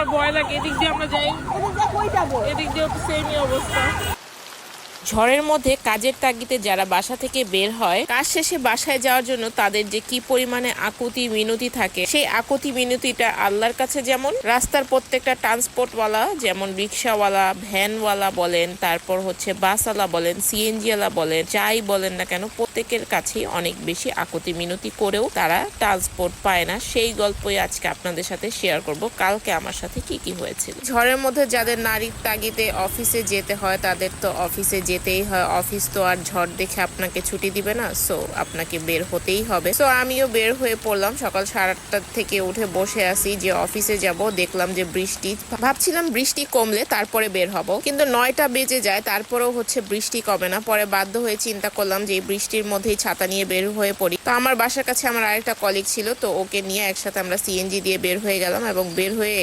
আমার ভয় লাগে এদিক দিয়ে আমরা যাই। এদিক দিয়েও তো সেমই অবস্থা। ঝড়ের মধ্যে কাজের তাগিদে যারা বাসা থেকে বের হয়, কাজ শেষে বাসায় যাওয়ার জন্য তাদের যে কি পরিমাণে আকুতি মিনতি থাকে, সেই আকুতি মিনতিটা আল্লাহর কাছে যেমন, রাস্তার প্রত্যেকটা ট্রান্সপোর্টওয়ালা যেমন রিক্সাওয়ালা ভ্যানওয়ালা বলেন, তারপর হচ্ছে বাসওয়ালা বলেন সিএনজিওয়ালা বলেন, যাই বলেন না কেন প্রত্যেকের কাছেই অনেক বেশি আকুতি মিনতি করেও তারা ট্রান্সপোর্ট পায় না। সেই গল্পই আজকে আপনাদের সাথে শেয়ার করব। কালকে আমার সাথে কি কি হয়েছিল? ঝড়ের মধ্যে যাদের নারীর তাগিদে অফিসে যেতে হয়, তাদের তো অফিসে যেতেই হয়। অফিস তো আর ঝড় দেখে আপনাকে ছুটি দিবে না সো আপনাকে বের হতেই হবে। সো আমিও বের হয়ে পড়লাম। সকাল সাড়ে আটটার থেকে উঠে বসে আছি যে অফিসে যাব। দেখলাম যে বৃষ্টি, ভাবছিলাম বৃষ্টি কমলে তারপরে বের হব। কিন্তু নয়টা বেজে যায়, তারপরেও হচ্ছে বৃষ্টি কমে না। পরে বাধ্য হয়ে চিন্তা করলাম যে বৃষ্টির মধ্যেই ছাতা নিয়ে বের হয়ে পড়ি। তো আমার বাসার কাছে আমার আরেকটা কলিগ ছিল, তো ওকে নিয়ে একসাথে আমরা সিএনজি দিয়ে বের হয়ে গেলাম এবং বের হয়ে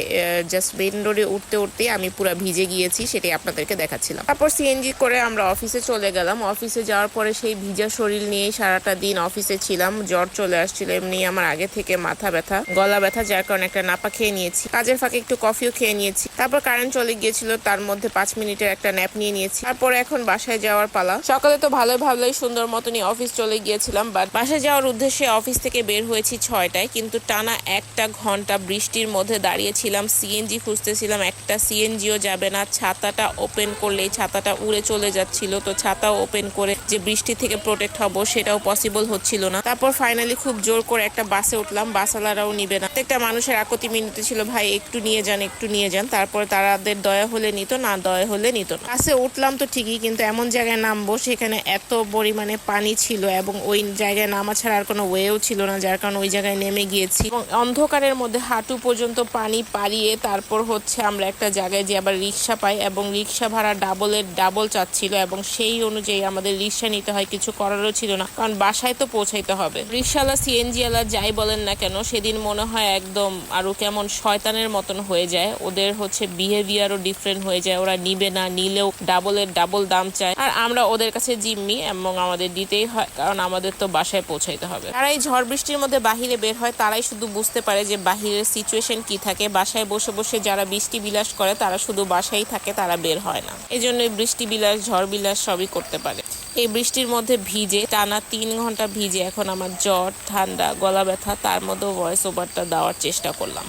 জাস্ট মেন রোডে উঠতে উঠতে আমি পুরো ভিজে গিয়েছি, সেটাই আপনাদেরকে দেখাচ্ছিলাম। তারপর সিএনজি করে আমরা অফিসে চলে গেলাম। অফিসে যাওয়ার পরে সেই ভিজা শরীর নিয়েই সারাটা দিন অফিসে ছিলাম। জ্বর চলে আসছিল, এমনি আমার আগে থেকে মাথা ব্যথা, গলা ব্যথা, যার কারণে একটা নাপা খেয়ে নিয়েছি। কাজের ফাঁকে একটু কফিও খেয়ে নিয়েছি। তারপর কারেন্ট চলে গিয়েছিল, তার মধ্যে পাঁচ মিনিটের একটা ন্যাপ নিয়ে নিয়েছি। তারপরে এখন বাসায় যাওয়ার পালা। সকালে তো ভালোই ভালোই সুন্দর মতনই অফিস চলে গিয়েছিলাম বাট বাসায় যাওয়ার উদ্দেশ্যে অফিস থেকে বের হয়েছি ছয়টায়, কিন্তু টানা একটা ঘণ্টা বৃষ্টির মধ্যে দাঁড়িয়েছিলাম সিএনজি খুঁজতেছিলাম, একটা সিএনজিও যাবে না, ছাতাটা ওপেন করলেই ছাতাটা উড়ে চলে যাচ্ছিল, তো ছাতাও ওপেন করে যে বৃষ্টি থেকে প্রোটেক্ট হব সেটাও পসিবল হচ্ছিল না। তারপর ফাইনালি খুব জোর করে একটা বাসে উঠলাম বাসালারাও নিবে না। প্রত্যেকটা মানুষের আকতি মিনতি ছিল, ভাই, একটু নিয়ে যান, একটু নিয়ে যান। তারপর তারাদের দয়া হলে নিত, না দয়া হলে নিত না। বাসে উঠলাম তো ঠিকই, কিন্তু এমন জায়গায় নামবো, সেখানে এত পরিমাণে পানি ছিল এবং ওই জায়গায় নামা ছাড়া আর কোনো ওয়েও ছিল না, যার কারণে ওই জায়গায় নেমে গিয়েছি। এবং অন্ধকারের মধ্যে হাঁটু পর্যন্ত পানি পাড়িয়ে তারপর হচ্ছে আমরা একটা জায়গায় যে আবার রিক্সা পাই এবং রিক্সা ভাড়া ডাবলের ডাবল চাচ্ছিল এবং সেই অনুযায়ী আমাদের রিক্সা নিতে হয়, কিছু করারও ছিল না, কারণ বাসায় তো পৌঁছাইতে হবে। রিক্সাওয়ালা, সিএনজিওয়ালা যাই বলেন না কেন, সেদিন মনে হয় একদম আরও কেমন শয়তানের মতন হয়ে যায়। ওদের হচ্ছে বিহেভিয়ারও ডিফারেন্ট হয়ে যায়, ওরা নিবে না, নিলেও ডাবলের ডাবল দাম চায়। আর আমরা ওদের কাছে জিম্মি এবং আমাদের দিতেই হয়, কারণ আমাদের তো বাসায় পৌঁছাইতে হবে। যারা এই ঝড় বৃষ্টির মধ্যে বাহিরে বের হয়, তারাই শুধু বুঝতে পারে যে বাহিরের সিচুয়েশন কি থাকে। বাসায় বসে বসে যারা বৃষ্টি বিলাস করে, তারা শুধু বাসায় থাকে, তারা বের হয় না। এই জন্য বৃষ্টি বিলাস, ঝড় বিলাস সবই করতে পারে। এই বৃষ্টির মধ্যে ভিজে, টানা তিন ঘণ্টা ভিজে, এখন আমার জ্বর, ঠান্ডা গলা ব্যথা তার মধ্যেও ভয়েস ওভারটা দেওয়ার চেষ্টা করলাম।